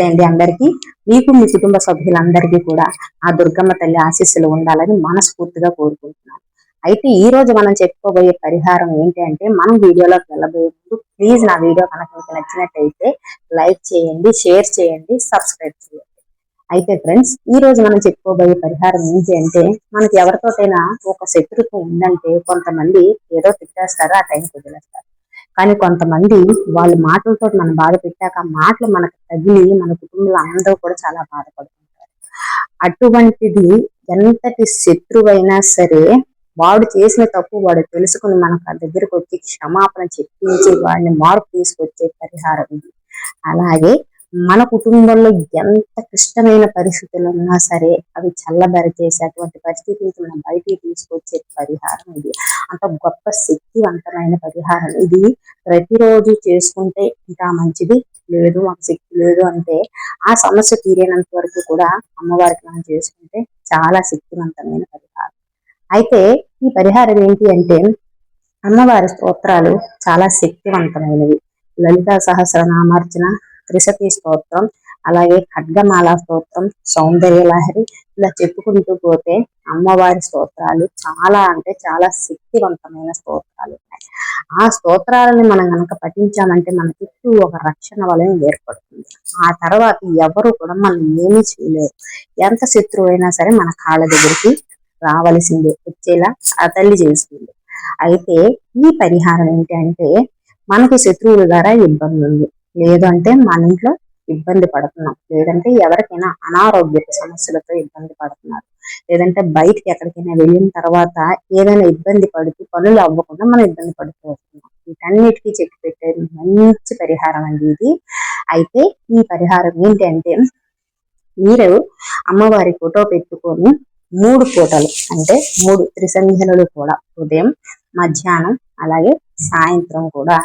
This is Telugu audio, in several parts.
నమస్తే అండి అందరికీ. మీకు మీ కుటుంబ సభ్యులందరికీ కూడా ఆ దుర్గమ్మ తల్లి ఆశీస్సులు ఉండాలని మనస్ఫూర్తిగా కోరుకుంటున్నాను. అయితే ఈ రోజు మనం చెప్పుకోబోయే పరిహారం ఏంటి అంటే మనం వీడియోలోకి వెళ్ళబోయే ముందు ప్లీజ్ నా వీడియో కనుక మీకు నచ్చినట్టయితే లైక్ చేయండి షేర్ చేయండి సబ్స్క్రైబ్ చేయండి. అయితే ఫ్రెండ్స్ ఈ రోజు మనం చెప్పుకోబోయే పరిహారం ఏంటి అంటే మనకి ఎవరితోటైనా ఒక శత్రుత్వం ఉందంటే కొంతమంది ఏదో తిట్టేస్తారు ఆ టైంకి వదిలేస్తారు. కానీ కొంతమంది వాళ్ళ మాటలతో మనం బాధ పెట్టాక మాటలు మనకు తగిలి మన కుటుంబంలో అందరూ కూడా చాలా బాధపడుతుంటారు. అటువంటిది ఎంతటి శత్రువైనా సరే వాడు చేసిన తప్పు వాడు తెలుసుకుని మనకు దగ్గరకు వచ్చి క్షమాపణ చెప్పించి వాడిని మార్పు తీసుకొచ్చే పరిహారం ఇది. అలాగే మన కుటుంబంలో ఎంత క్లిష్టమైన పరిస్థితులు ఉన్నా సరే అవి చల్లబరిచేసి అటువంటి పరిస్థితి నుంచి మనం బయటికి తీసుకొచ్చే పరిహారం ఇది. అంత గొప్ప శక్తివంతమైన పరిహారం ఇది. ప్రతిరోజు చేసుకుంటే ఇంకా మంచిది. లేదు మాకు శక్తి లేదు అంటే ఆ సమస్య తీరేనంత వరకు కూడా అమ్మవారికి మనం చేసుకుంటే చాలా శక్తివంతమైన పరిహారం. అయితే ఈ పరిహారం ఏంటి అంటే అమ్మవారి స్తోత్రాలు చాలా శక్తివంతమైనవి. లలితా సహస్రనామార్చన త్రిశతి స్తోత్రం అలాగే ఖడ్గమాల స్తోత్రం సౌందర్య లహరి ఇలా చెప్పుకుంటూ పోతే అమ్మవారి స్తోత్రాలు చాలా అంటే చాలా శక్తివంతమైన స్తోత్రాలు ఉన్నాయి. ఆ స్తోత్రాలని మనం కనుక పఠించామంటే మన చుట్టూ ఒక రక్షణ వలయం ఏర్పడుతుంది. ఆ తర్వాత ఎవరు కూడా మనం ఏమీ చేయలేరు. ఎంత శత్రువు అయినా సరే మన కాళ్ళ దగ్గరికి రావలసిందే వచ్చేలా ఆ తల్లి చేస్తుంది. అయితే ఈ పరిహారం ఏంటి అంటే మనకి శత్రువుల ద్వారా ఇబ్బంది ఉంది లేదంటే మన ఇంట్లో ఇబ్బంది పడుతున్నాం. లేదంటే ఎవరికైనా అనారోగ్య సమస్యలతో ఇబ్బంది పడుతున్నారు. లేదంటే బయటికి ఎక్కడికైనా వెళ్ళిన తర్వాత ఏదైనా ఇబ్బంది పడుతూ పనులు అవ్వకుండా మనం ఇబ్బంది పడుతూ వస్తున్నాం. వీటన్నిటికీ చెక్ పెట్టే మంచి పరిహారం అండి ఇది. అయితే ఈ పరిహారం ఏంటంటే మీరు అమ్మవారి ఫోటో పెట్టుకొని మూడు పూటలు అంటే మూడు త్రిసంధ్యలు కూడా ఉదయం మధ్యాహ్నం అలాగే సాయంత్రం కూడా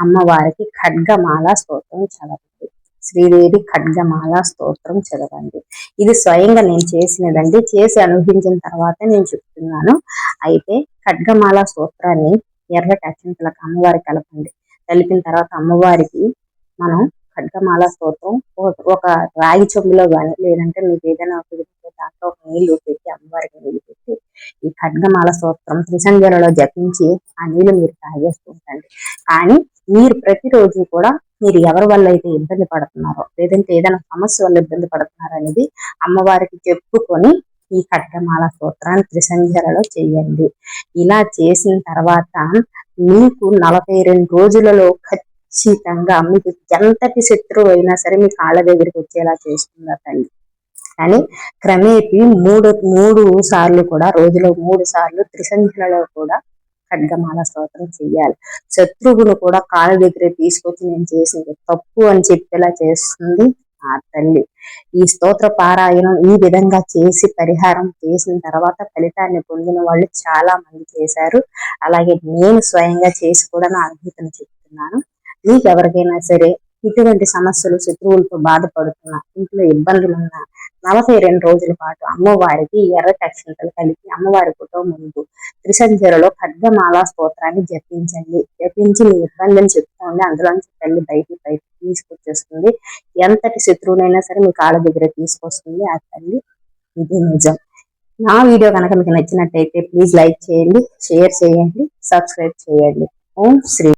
అమ్మవారికి ఖడ్గమాల స్తోత్రం చదవండి. శ్రీదేవి ఖడ్గమాల స్తోత్రం చదవండి. ఇది స్వయంగా నేను చేసినదండి. చేసి అనుభవించిన తర్వాత నేను చెప్తున్నాను. అయితే ఖడ్గమాల స్తోత్రాన్ని ఎర్రటి అక్షంతలకు అమ్మవారికి కలపండి. కలిపిన తర్వాత అమ్మవారికి మనం ఖడ్గమాల స్తోత్రం ఒక రాగి చెంబులో కానీ లేదంటే మీకు ఏదైనా దాంట్లో ఒక నీళ్ళు పెట్టి అమ్మవారికి నీళ్ళు ఈ ఖడ్గమాల స్తోత్రం త్రిసంధ్యలలో జపించి ఆ నీళ్ళు మీరు తాగేస్తూ కానీ మీరు ప్రతిరోజు కూడా మీరు ఎవరి వల్ల అయితే ఇబ్బంది పడుతున్నారో లేదంటే ఏదైనా సమస్య వల్ల ఇబ్బంది పడుతున్నారో అనేది అమ్మవారికి చెప్పుకొని ఈ ఖడ్గమాల స్తోత్రాన్ని త్రిసంధ్యలలో చేయండి. ఇలా చేసిన తర్వాత మీకు నలభై రెండు రోజులలో ఖచ్చితంగా మీకు ఎంతటి శత్రువు అయినా సరే మీ కాళ్ళ దగ్గరికి వచ్చేలా చేస్తుంది కానీ క్రమేపీ మూడు మూడు సార్లు కూడా రోజులో మూడు సార్లు త్రిసంధ్యలలో కూడా ఖడ్గమాల స్తోత్రం చెయ్యాలి శత్రువును కూడా కాళ్ళ దగ్గర తీసుకొచ్చి నేను చేసింది తప్పు అని చెప్పేలా చేస్తుంది ఆ తల్లి. ఈ స్తోత్ర పారాయణం ఈ విధంగా చేసి పరిహారం చేసిన తర్వాత ఫలితాన్ని పొందిన వాళ్ళు చాలా మంది చేశారు. అలాగే నేను స్వయంగా చేసి కూడా నా అనుభూతిని చెప్తున్నాను. మీకు ఎవరికైనా సరే ఇటువంటి సమస్యలు శత్రువులతో బాధపడుతున్నా ఇంట్లో ఇబ్బందులు ఉన్నా నలభై రెండు రోజుల పాటు అమ్మవారికి ఎర్ర అక్షంతలు కలిపి అమ్మవారి ఫోటో ముందు త్రిసంధ్యలలో ఖడ్గమాల స్తోత్రాన్ని జపించండి. జపించి మీ ఇబ్బందిని చెప్పుకోండి అందులో తల్లి బయటికి బయటకు తీసుకొచ్చేస్తుంది. ఎంతటి శత్రువునైనా సరే మీ కాళ్ళ దగ్గర తీసుకొస్తుంది. ఆ తల్లి ఇది నిజం. నా వీడియో కనుక మీకు నచ్చినట్టయితే ప్లీజ్ లైక్ చేయండి షేర్ చేయండి సబ్స్క్రైబ్ చేయండి. ఓం శ్రీ